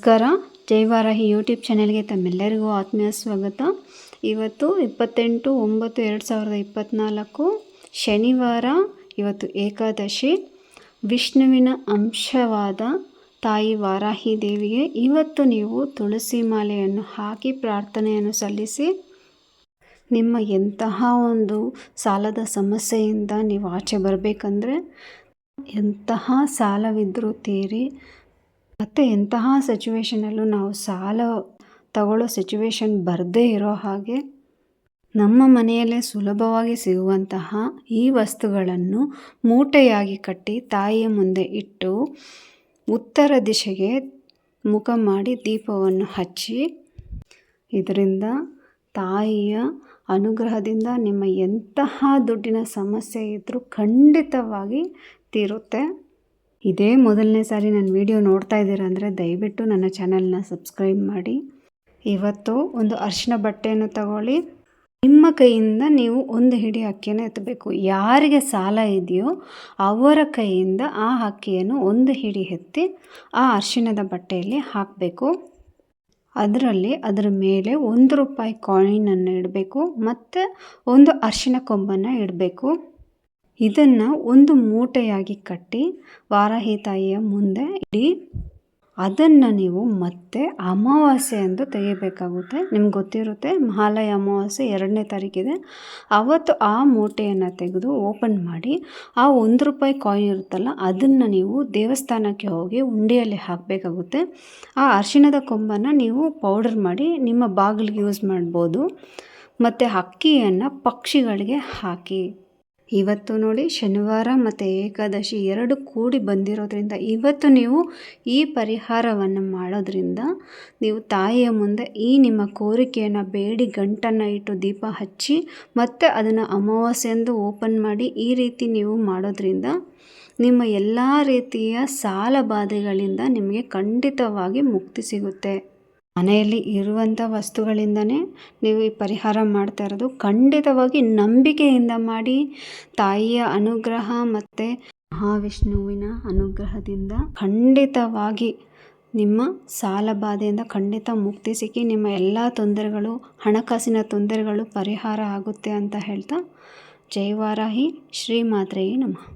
ನಮಸ್ಕಾರ. ಜೈವಾರಾಹಿ ಯೂಟ್ಯೂಬ್ ಚಾನೆಲ್ಗೆ ತಮ್ಮೆಲ್ಲರಿಗೂ ಆತ್ಮೀಯ ಸ್ವಾಗತ. ಇವತ್ತು ಇಪ್ಪತ್ತೆಂಟು ಒಂಬತ್ತು ಎರಡು ಸಾವಿರದ ಇಪ್ಪತ್ತ್ನಾಲ್ಕು ಶನಿವಾರ, ಇವತ್ತು ಏಕಾದಶಿ. ವಿಷ್ಣುವಿನ ಅಂಶವಾದ ತಾಯಿ ವಾರಾಹಿ ದೇವಿಗೆ ಇವತ್ತು ನೀವು ತುಳಸಿ ಮಾಲೆಯನ್ನು ಹಾಕಿ ಪ್ರಾರ್ಥನೆಯನ್ನು ಸಲ್ಲಿಸಿ, ನಿಮ್ಮ ಎಂತಹ ಒಂದು ಸಾಲದ ಸಮಸ್ಯೆಯಿಂದ ನೀವು ಆಚೆ ಬರಬೇಕಂದ್ರೆ, ಎಂತಹ ಸಾಲವಿದ್ದರೂ ತೀರಿ ಮತ್ತು ಎಂತಹ ಸಿಚುವೇಷನಲ್ಲೂ ನಾವು ಸಾಲ ತಗೊಳ್ಳೋ ಸಿಚುವೇಷನ್ ಬರದೇ ಇರೋ ಹಾಗೆ ನಮ್ಮ ಮನೆಯಲ್ಲೇ ಸುಲಭವಾಗಿ ಸಿಗುವಂತಹ ಈ ವಸ್ತುಗಳನ್ನು ಮೂಟೆಯಾಗಿ ಕಟ್ಟಿ ತಾಯಿಯ ಮುಂದೆ ಇಟ್ಟು ಉತ್ತರ ದಿಶೆಗೆ ಮುಖ ಮಾಡಿ ದೀಪವನ್ನು ಹಚ್ಚಿ ಇದರಿಂದ ತಾಯಿಯ ಅನುಗ್ರಹದಿಂದ ನಿಮ್ಮ ಎಂತಹ ದುಡ್ಡಿನ ಸಮಸ್ಯೆ ಇದ್ದರೂ ಖಂಡಿತವಾಗಿ ತೀರುತ್ತೆ. ಇದೇ ಮೊದಲನೇ ಸಾರಿ ನನ್ನ ವಿಡಿಯೋ ನೋಡ್ತಾ ಇದ್ದೀರಾ ಅಂದರೆ ದಯವಿಟ್ಟು ನನ್ನ ಚಾನಲ್ನ ಸಬ್ಸ್ಕ್ರೈಬ್ ಮಾಡಿ. ಇವತ್ತು ಒಂದು ಅರಿಶಿನ ಬಟ್ಟೆಯನ್ನು ತಗೊಳ್ಳಿ. ನಿಮ್ಮ ಕೈಯಿಂದ ನೀವು ಒಂದು ಹಿಡಿ ಅಕ್ಕಿಯನ್ನು ಎತ್ತಬೇಕು. ಯಾರಿಗೆ ಸಾಲ ಇದೆಯೋ ಅವರ ಕೈಯಿಂದ ಆ ಅಕ್ಕಿಯನ್ನು ಒಂದು ಹಿಡಿ ಎತ್ತಿ ಆ ಅರಿಶಿಣದ ಬಟ್ಟೆಯಲ್ಲಿ ಹಾಕಬೇಕು. ಅದರಲ್ಲಿ ಅದರ ಮೇಲೆ ಒಂದು ರೂಪಾಯಿ ಕಾಯಿನನ್ನು ಇಡಬೇಕು. ಮತ್ತು ಒಂದು ಅರ್ಶಿನ ಕೊಂಬನ್ನು ಇಡಬೇಕು. ಇದನ್ನು ಒಂದು ಮೂಟೆಯಾಗಿ ಕಟ್ಟಿ ವಾರಾಹಿ ತಾಯಿಯ ಮುಂದೆ ಇಡಿ. ಅದನ್ನು ನೀವು ಮತ್ತೆ ಅಮಾವಾಸ್ಯೆ ಎಂದು ತೆಗಿಬೇಕಾಗುತ್ತೆ. ನಿಮ್ಗೆ ಗೊತ್ತಿರುತ್ತೆ, ಮಹಾಲಯ ಅಮಾವಾಸ್ಯೆ ಎರಡನೇ ತಾರೀಕಿದೆ. ಅವತ್ತು ಆ ಮೂಟೆಯನ್ನು ತೆಗೆದು ಓಪನ್ ಮಾಡಿ, ಆ ಒಂದು ರೂಪಾಯಿ ಕಾಯಿನ್ ಇರುತ್ತಲ್ಲ, ಅದನ್ನು ನೀವು ದೇವಸ್ಥಾನಕ್ಕೆ ಹೋಗಿ ಉಂಡಿಯಲ್ಲಿ ಹಾಕಬೇಕಾಗುತ್ತೆ. ಆ ಅರಿಶಿಣದ ಕೊಂಬನ್ನು ನೀವು ಪೌಡರ್ ಮಾಡಿ, ನಿಮ್ಮ ಬಾಗಿಲಿಗೆ ಯೂಸ್ ಮಾಡ್ಬೋದು. ಮತ್ತು ಅಕ್ಕಿಯನ್ನು ಪಕ್ಷಿಗಳಿಗೆ ಹಾಕಿ. ಇವತ್ತು ನೋಡಿ ಶನಿವಾರ ಮತ್ತು ಏಕಾದಶಿ ಎರಡು ಕೂಡಿ ಬಂದಿರೋದ್ರಿಂದ ಇವತ್ತು ನೀವು ಈ ಪರಿಹಾರವನ್ನು ಮಾಡೋದ್ರಿಂದ ನೀವು ತಾಯಿಯ ಮುಂದೆ ಈ ನಿಮ್ಮ ಕೋರಿಕೆಯನ್ನು ಬೇಡಿ, ಗಂಟನ್ನು ಇಟ್ಟು ದೀಪ ಹಚ್ಚಿ ಮತ್ತು ಅದನ್ನು ಅಮಾವಾಸ್ಯೆಂದು ಓಪನ್ ಮಾಡಿ ಈ ರೀತಿ ನೀವು ಮಾಡೋದ್ರಿಂದ ನಿಮ್ಮ ಎಲ್ಲ ರೀತಿಯ ಸಾಲ ಬಾಧೆಗಳಿಂದ ನಿಮಗೆ ಖಂಡಿತವಾಗಿ ಮುಕ್ತಿ ಸಿಗುತ್ತೆ. ಮನೆಯಲ್ಲಿ ಇರುವಂಥ ವಸ್ತುಗಳಿಂದನೇ ನೀವು ಈ ಪರಿಹಾರ ಮಾಡ್ತಾ ಇರೋದು. ಖಂಡಿತವಾಗಿ ನಂಬಿಕೆಯಿಂದ ಮಾಡಿ ತಾಯಿಯ ಅನುಗ್ರಹ ಮತ್ತು ಮಹಾವಿಷ್ಣುವಿನ ಅನುಗ್ರಹದಿಂದ ಖಂಡಿತವಾಗಿ ನಿಮ್ಮ ಸಾಲ ಬಾಧೆಯಿಂದ ಖಂಡಿತ ಮುಕ್ತಿ ಸಿಕ್ಕಿ ನಿಮ್ಮ ಎಲ್ಲ ತೊಂದರೆಗಳು, ಹಣಕಾಸಿನ ತೊಂದರೆಗಳು ಪರಿಹಾರ ಆಗುತ್ತೆ ಅಂತ ಹೇಳ್ತಾ ಜೈ ವಾರಾಹಿ, ಶ್ರೀ ಮಾತ್ರೆಯೇ ನಮಃ.